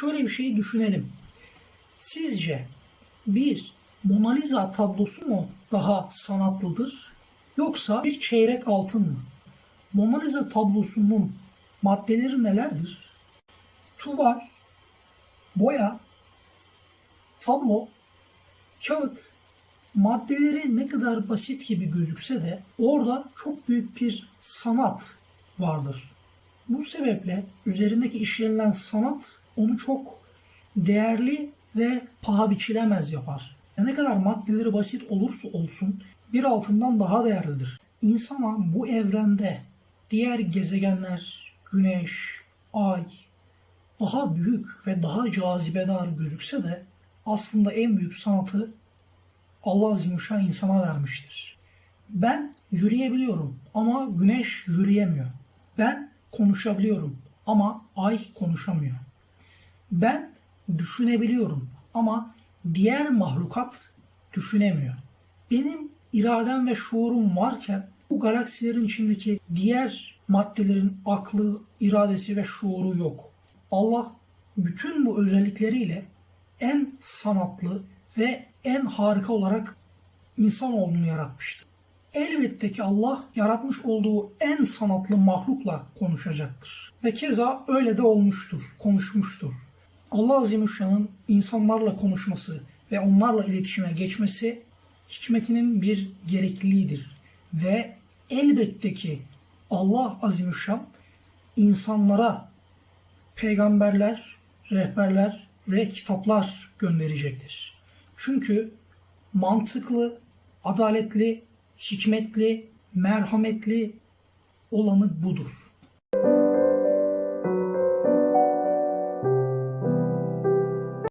şöyle bir şeyi düşünelim. Sizce bir Mona Lisa tablosu mu daha sanatlıdır yoksa bir çeyrek altın mı? Mona Lisa tablosunun maddeleri nelerdir? Tuval, boya, tablo, kağıt maddeleri ne kadar basit gibi gözükse de orada çok büyük bir sanat vardır. Bu sebeple üzerindeki işlenilen sanat onu çok değerli ve paha biçilemez yapar. Ne kadar maddeleri basit olursa olsun bir altından daha değerlidir. İnsana bu evrende diğer gezegenler, güneş, ay daha büyük ve daha cazibedar gözükse de aslında en büyük sanatı Allah Azimüşşan insana vermiştir. Ben yürüyebiliyorum ama güneş yürüyemiyor. Ben konuşabiliyorum ama ay konuşamıyor. Ben düşünebiliyorum ama diğer mahlukat düşünemiyor. Benim iradem ve şuurum varken bu galaksilerin içindeki diğer maddelerin aklı, iradesi ve şuuru yok. Allah bütün bu özellikleriyle en sanatlı ve en harika olarak insanoğlunu yaratmıştır. Elbette ki Allah yaratmış olduğu en sanatlı mahlukla konuşacaktır. Ve keza öyle de olmuştur, konuşmuştur. Allah Azimüşşan'ın insanlarla konuşması ve onlarla iletişime geçmesi hikmetinin bir gerekliliğidir. Ve elbette ki Allah Azimüşşan insanlara peygamberler, rehberler ve kitaplar gönderecektir. Çünkü mantıklı, adaletli, hikmetli, merhametli olanı budur.